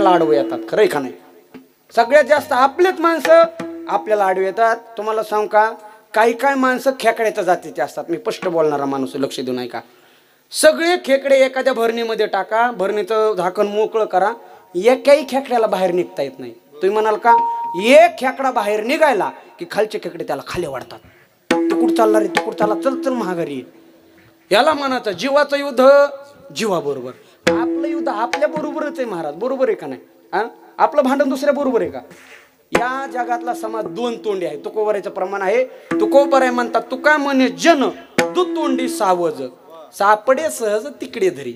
आपल्याला आडवं येतात खरंय का नाही? सगळ्यात जास्त आपलेच माणसं आपल्याला आडवे येतात. तुम्हाला सांगू का? काही काही माणसं खेकड्याच्या जातीचे असतात. मी स्पष्ट बोलणारा माणूस लक्ष देऊ नये का सगळे खेकडे एखाद्या भरणीमध्ये टाका भरणीचं झाकण मोकळं करा. एकाही खेकड्याला बाहेर निघता येत नाही. तुम्ही म्हणाल का? एक खेकडा बाहेर निघायला की खालचे खेकडे त्याला खाली वाढतात. तू कुठं चालला रे तू चालला चल चल महागारी. याला म्हणायचं जीवाचं युद्ध जीवाबरोबर. आपलं युद्ध आपल्या बरोबरच आहे महाराज बरोबर आहे का नाही? हा? आपलं भांडण दुसऱ्या बरोबर आहे का? या जगातला समाज दोन तोंडी आहे. तुकोबऱ्याचं प्रमाण आहे. तुकोबर आहे म्हणतात तुका म्हणे जन दुतोंडी सावज. सापडे सहज तिकडे धरी.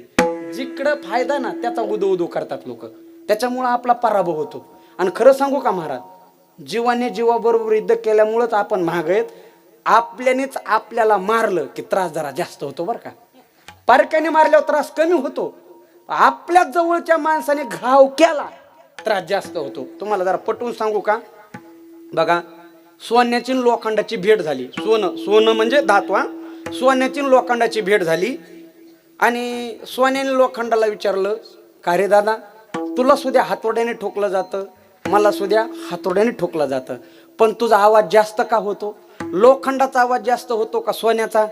जिकडं फायदा ना त्याचा उदो उदो करतात लोक. त्याच्यामुळं आपला पराभव होतो. आणि खरं सांगू का महाराज? जीवाने जीवाबरोबर युद्ध केल्यामुळंच आपण महाग आहेत. आपल्यानेच आपल्याला मारलं की त्रास जरा जास्त होतो बरं का. पारक्याने मारल्यावर त्रास कमी होतो. आपल्या जवळच्या माणसाने घाव केला त्रास जास्त होतो. तुम्हाला जरा पटवून सांगू का? बघा सोन्याची लोखंडाची भेट झाली. सोनं सोनं म्हणजे धातवा सोन्याची लोखंडाची भेट झाली. आणि सोन्याने लोखंडाला विचारलं का रे दादा तुला सुद्धा हातोड्याने ठोकलं जातं? मला सुद्धा हातोड्याने ठोकलं जातं. पण तुझा आवाज जास्त का होतो? लोखंडाचा आवाज जास्त होतो का सोन्याचा?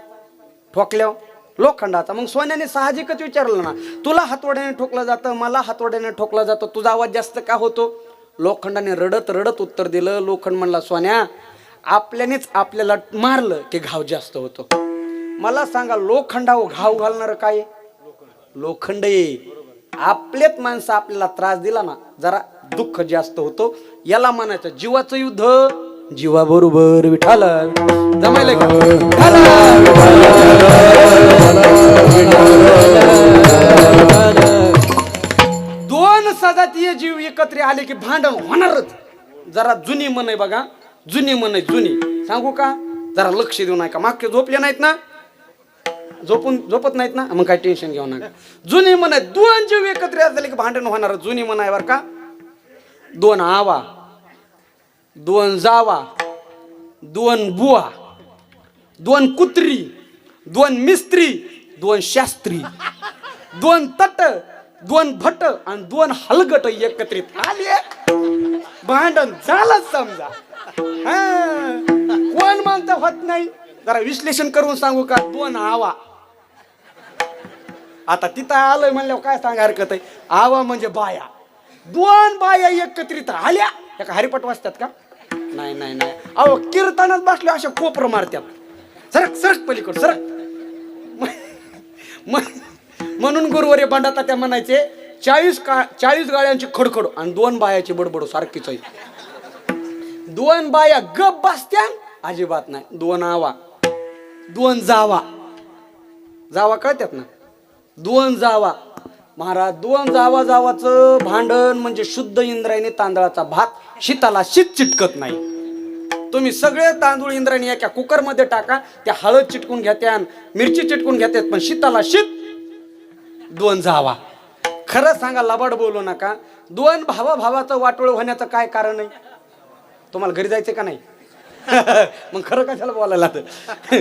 ठोकल्यावर लोखंडाचा. मग सोन्याने साहजिकच विचारलं ना तुला हातोड्याने ठोकलं जातं मला हातोड्याने ठोकलं जातं तुझा आवाज जास्त का होतो? लोखंडाने रडत रडत उत्तर दिलं लोखंड म्हणला सोन्या आपल्यानेच आपल्याला मारलं की घाव जास्त होतो. मला सांगा लोखंडाव घाव घालणार काय लोखंड आपलेच माणसं आपल्याला त्रास दिला ना जरा दुःख जास्त होतो. याला म्हणायचं जीवाचं युद्ध जीवाबरोबर विठाल. जमायला दोन सजातीय जीव एकत्र आले की भांडण होणारच. जरा जुनी मन आहे बघा. जुनी मन आहे जुनी. सांगू का? जरा लक्ष देऊ नका. मागचे झोपले नाहीत ना? झोपून झोपत नाहीत ना? मग काय टेन्शन घेऊ नका. जुनी मन आहे दोन जीव एकत्र झाले की भांडण होणार जुनी मन आहे बरं का? दोन आवा. दोन जावा. दोन बुवा. दोन कुत्री. दोन मिस्त्री दोन शास्त्री दोन तट दोन भट आणि दोन हलगट एकत्रित. आले भांडण झालंच समजा. कोण म्हणत होत नाही? जरा विश्लेषण करून सांगू का? दोन आवा. आता तिथं आलोय म्हणल्यावर काय सांगा हरकत आहे? आवा म्हणजे बाया. दोन बाया एकत्रित आल्या. एका हरिपट वाचतात का? नाही नाही नाही. अहो कीर्तनात बसले अशा कोपर मारत्यात सरक सरक पलीकडे सरक. म- म्हणून गुरुवारी बंडाता त्या म्हणायचे चाळीस का चाळीस गाळ्यांची खडखड आणि दोन बायाची बडबड सारखीच आहे. दोन बाया गप बसत्या अजिबात नाही. दोन आवा दोन जावा. जावा कळतात ना? दोन जावा. महाराज दोन जावा जावाचं भांडण म्हणजे शुद्ध इंद्रायणी तांदळाचा भात शीताला शीत चिटकत नाही. तुम्ही सगळे तांदूळ इंद्रायणी एका कुकरमध्ये टाका त्या हळद चिटकून घेत्या मिरची चिटकून घेतात पण शीताला शीत दोन जावा. खरं सांगा लबाड बोलू नका. दोन भावा भावाचं वाटोळ होण्याचं काय कारण आहे? तुम्हाला घरी जायचं का नाही? मग खरं कशाला बोलायला तर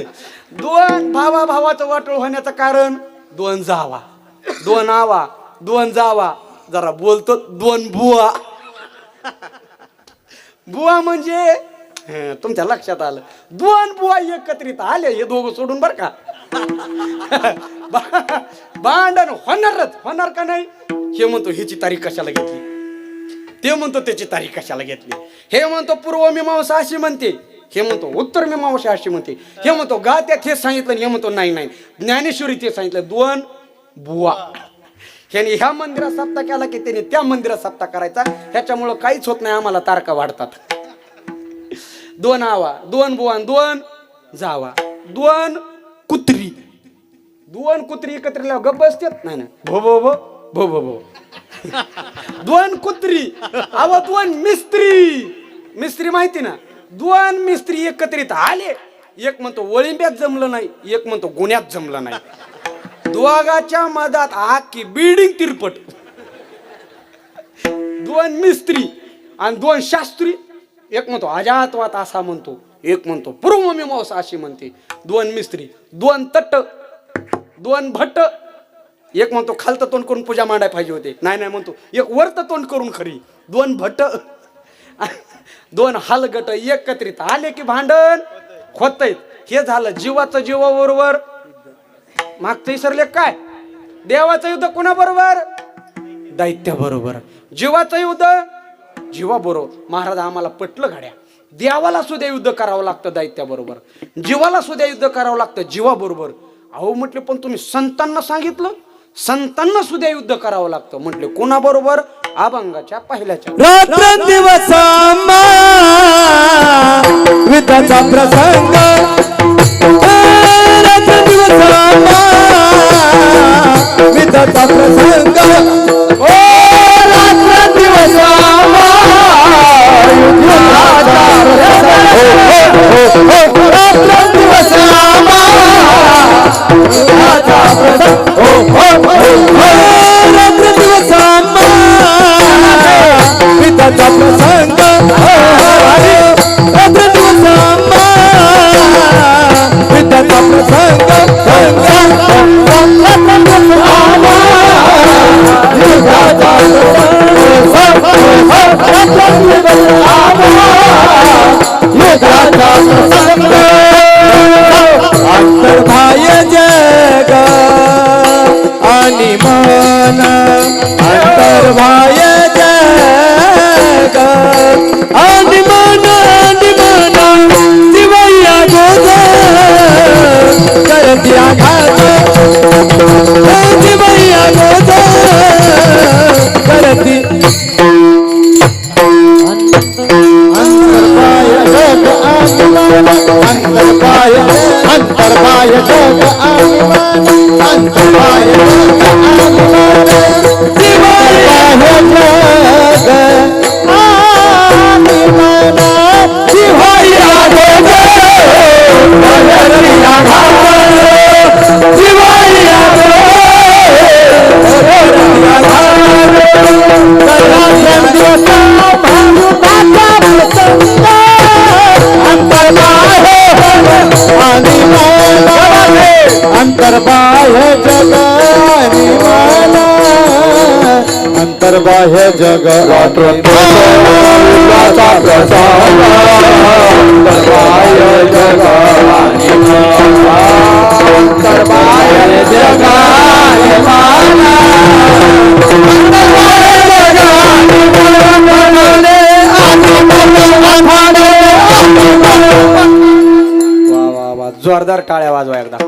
दोन भावा भावाचं वाटोळ होण्याचं कारण दोन जावा. दोन आवा दोन जावा. जरा बोलतो दोन बुवा. बुवा म्हणजे हं, तुमच्या लक्षात आलं. दोन बुवा एकत्रित आले हे दोघं सोडून बर का? बा- भांडण होणारच होणार का नाही? हे म्हणतो ह्याची तारीख कशाला घेतली? ते म्हणतो त्याची तारीख कशाला घेतली? हे म्हणतो पूर्व मीमांसा अशी म्हणते. हे म्हणतो उत्तर मीमांसा अशी म्हणते. हे म्हणतो गात्यात हे सांगितलं आणि हे म्हणतो नाही नाही. ज्ञानेश्वरी ते सांगितलं दोन बुवा. ह्याने ह्या मंदिरात सप्ताह केला की त्याने त्या मंदिरात सप्ताह करायचा. ह्याच्यामुळं काहीच होत नाही आम्हाला तारका वाढतात. दोन आवा दोन बुवा आणि दोन जावा दोन कुत्री. दोन कुत्री एकत्र गप बसतात नाही ना भो भो भो. भो भो भो. दोन कुत्री अव दोन मिस्त्री. मिस्त्री माहिती ना? दोन मिस्त्री एकत्रित आले. एक म्हणतो वळिंब्यात जमलं नाही एक म्हणतो गुन्ह्यात जमलं नाही. दोघाच्या मधात आखी बिल्डिंग तिरपट. दोन मिस्त्री आणि दोन शास्त्री. एक म्हणतो अजातवात असा म्हणतो. एक म्हणतो पूर्व मीमांसा अशी म्हणते. दोन मिस्त्री दोन तट दोन भट्ट. एक म्हणतो खालतं तोंड करून पूजा मांडाय पाहिजे होते. नाही नाही म्हणतो एक वरतं तोंड करून खरी. दोन भट दोन हलगट एकत्रित. आले की भांडण होतय. हे झालं जीवाचं जीवाबरोबर मागचं विसरले काय? देवाचं युद्ध कोणाबरोबर? दैत्याबरोबर जीवाचं युद्ध जीवाबरोबर. महाराज आम्हाला पटलं गाड्या देवाला सुद्धा युद्ध करावं लागतं दैत्याबरोबर. जीवाला सुद्धा युद्ध करावं लागतं जीवाबरोबर. अहो म्हटले पण तुम्ही संतांना सांगितलं? संतांना सुद्धा युद्ध करावं लागतं. म्हटले कोणाबरोबर? अभंगाच्या पहिल्याच्या. रात्र दिवस प्रसंग. रात्र दिवस प्रसंग. ओ प्रसंग. ओ, ओ, ओ, मन अंतर्भाय जग आणि मन आणि मन दिवया गोद करती आघात दिवैया बाह्य जग वाचा प्रसाद. जग सर्वाय अंतर्बाह्य वा वा वा. जोरदार टाळ्या वाजवा एकदा.